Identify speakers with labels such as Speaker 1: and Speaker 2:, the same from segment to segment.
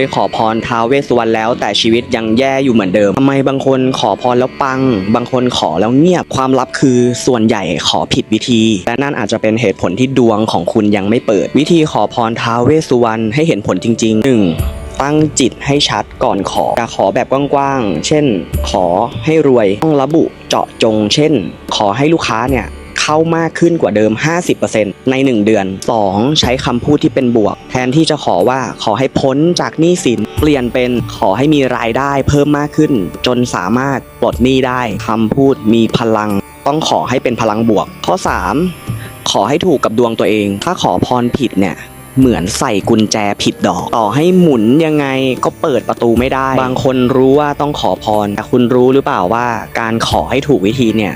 Speaker 1: ยขอพรท้าวเวสสุวรรณแล้ว แต่ชีวิตยังแย่อยู่เหมือนเดิมทำไมบางคนขอพรแล้วปัง บางคนขอแล้วเงียบความลับคือส่วนใหญ่ขอผิดวิธี และนั่นอาจจะเป็นเหตุผลที่ดวงของคุณยังไม่เปิด วิธีขอพรท้าวเวสสุวรรณให้เห็นผลจริง ๆ 1. ตั้งจิตให้ชัดก่อนขออย่าขอแบบกว้างๆ เช่น ขอให้รวย ต้องระบุเจาะจง เช่น ขอให้ลูกค้าเนี่ย เข้ามากขึ้นกว่าเดิม 50%ใน 1 เดือน 2. ใช้คำพูดที่เป็นบวก แทนที่จะขอว่าขอให้พ้นจากหนี้สิน เปลี่ยนเป็นขอให้มีรายได้เพิ่มมากขึ้น จนสามารถปลดหนี้ได้คำพูดมีพลัง ต้องขอให้เป็นพลังบวก ข้อ 3 ขอให้ถูกกับดวงตัวเอง ถ้าขอพรผิดเนี่ย เหมือนใส่กุญแจผิดดอก ต่อให้หมุนยังไงก็เปิดประตูไม่ได้ บางคนรู้ว่าต้องขอพร แต่คุณรู้หรือเปล่าว่า การขอให้ถูกวิธีเนี่ย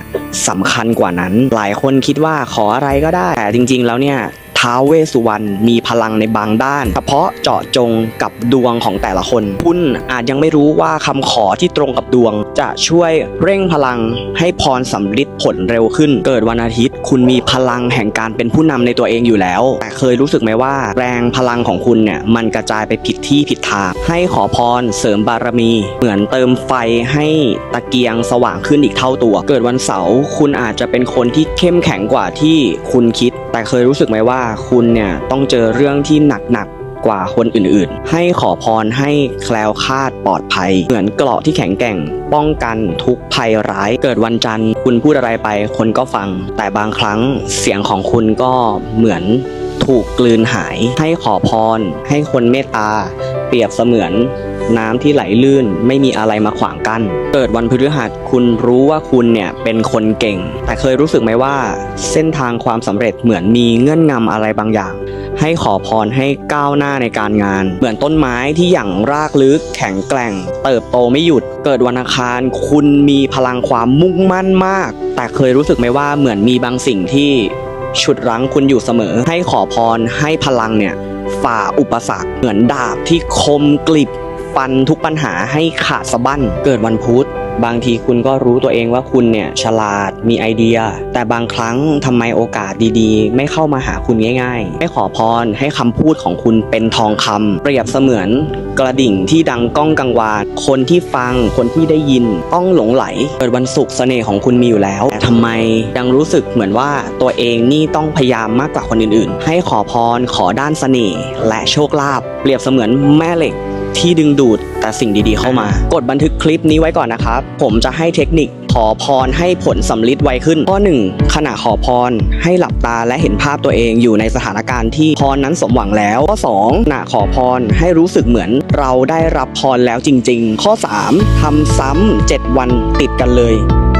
Speaker 1: สำคัญกว่านั้น หลายคนคิดว่าขออะไรก็ได้ แต่จริง ๆ แล้วเนี่ย ท้าวเวสสุวรรณมีพลังในบางด้าน เฉพาะเจาะจงกับดวงของแต่ละคน คุณอาจยังไม่รู้ว่าคำขอที่ตรงกับดวง จะช่วยเร่งพลังให้พรสำลิดผลเร็วขึ้น เกิดวันอาทิตย์ คุณมีพลังแห่งการเป็นผู้นำในตัวเองอยู่แล้ว แต่เคยรู้สึกไหมว่า แรงพลังของคุณเนี่ยมันกระจายไปผิดที่ผิดทางให้ขอพรเสริมบารมี เหมือนเติมไฟให้ตะเกียงสว่างขึ้นอีกเท่าตัว เกิดวันเสาร์คุณอาจจะเป็นคนที่เข้มแข็งกว่าที่คุณคิด แต่เคยรู้สึกไหมว่าคุณเนี่ยต้องเจอเรื่องที่หนักๆกว่าคนอื่นๆ ให้ขอพรให้แคล้วคลาดปลอดภัย เหมือนเกราะที่แข็งแกร่ง ป้องกันทุกภัยร้าย เกิดวันจันทร์คุณพูดอะไรไปคนก็ฟัง แต่บางครั้งเสียงของคุณก็เหมือนถูกกลืนหาย ให้ขอพร ให้คนเมตตา เปรียบเสมือนน้ำที่ไหลลื่นไม่มีอะไรมาขวางกัน้น เกิดวันพฤหัสคุณรู้ว่าคุณเนี่ยเป็นคนเก่ง แต่เคยรู้สึกไหมว่า เส้นทางความสำเร็จเหมือนมีเงื่อนงำอะไรบางอย่าง ให้ขอพรให้ก้าวหน้าในการงาน เหมือนต้นไม้ที่อย่างรากลึก แข็งแกร่ง เติบโตไม่หยุด เกิดวันอังคารคุณมีพลังความมุ่งมั่นมาก แต่เคยรู้สึกไหมว่าเหมือนมีบางสิ่งที่ฉุดรั้งคุณอยู่เสมอ ให้ขอพรให้พลังเนี่ย ฝ่าอุปสรรค เหมือนดาบที่คมกลิบฟันทุกปัญหาให้ขาดสะบั้น เกิดวันพุธ บางทีคุณก็รู้ตัวเองว่าคุณเนี่ยฉลาดมีไอเดีย แต่บางครั้งทำไมโอกาสดีๆ ไม่เข้ามาหาคุณง่ายๆไม่ขอพรให้คำพูดของคุณเป็นทองคำเปรียบเสมือนกระดิ่งที่ดังก้องกังวาน คนที่ฟังคนที่ได้ยินต้องหลงไหล เกิดวันศุกร์เสน่ห์ของคุณมีอยู่แล้ว แต่ทำไมยังรู้สึกเหมือนว่าตัวเองนี่ต้องพยายามมากกว่าคนอื่นๆ ให้ขอพรขอด้านเสน่ห์และโชคลาภเปรียบเสมือนแม่เหล็ก ที่ดึงดูดแต่สิ่งดีๆเข้ามา กดบันทึกคลิปนี้ไว้ก่อนนะครับ ผมจะให้เทคนิคขอพรให้ผลสำลิดไวขึ้น ข้อ 1 ขณะขอพรให้หลับตาและเห็นภาพตัวเองอยู่ในสถานการณ์ที่พรนั้นสมหวังแล้ว ข้อ 2 ขณะขอพรให้รู้สึกเหมือนเราได้รับพรแล้วจริง ๆ ข้อ 3ทำซ้ำ7วันติดกันเลย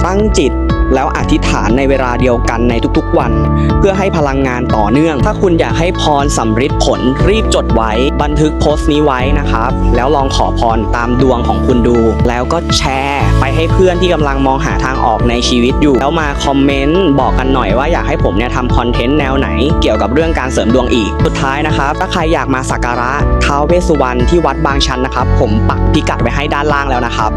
Speaker 1: ตั้งจิต แล้วอธิษฐานในเวลาเดียวกันในทุกๆวัน เพื่อให้พลังงานต่อเนื่อง ถ้าคุณอยากให้พรสำฤทธิ์ผลรีบจดไว้ บันทึกโพสต์นี้ไว้นะครับ แล้วลองขอพรตามดวงของคุณดู แล้วก็แชร์ไปให้เพื่อนที่กำลังมองหาทางออกในชีวิตอยู่ แล้วมาคอมเมนต์บอกกันหน่อยว่าอยากให้ผมเนี่ยทำคอนเทนต์แนวไหน เกี่ยวกับเรื่องการเสริมดวงอีก สุดท้ายนะครับ ถ้าใครอยากมาสักการะท้าวเวสสุวรรณที่วัดบางชันนะครับ ผมปักพิกัดไว้ให้ด้านล่างแล้วนะครับ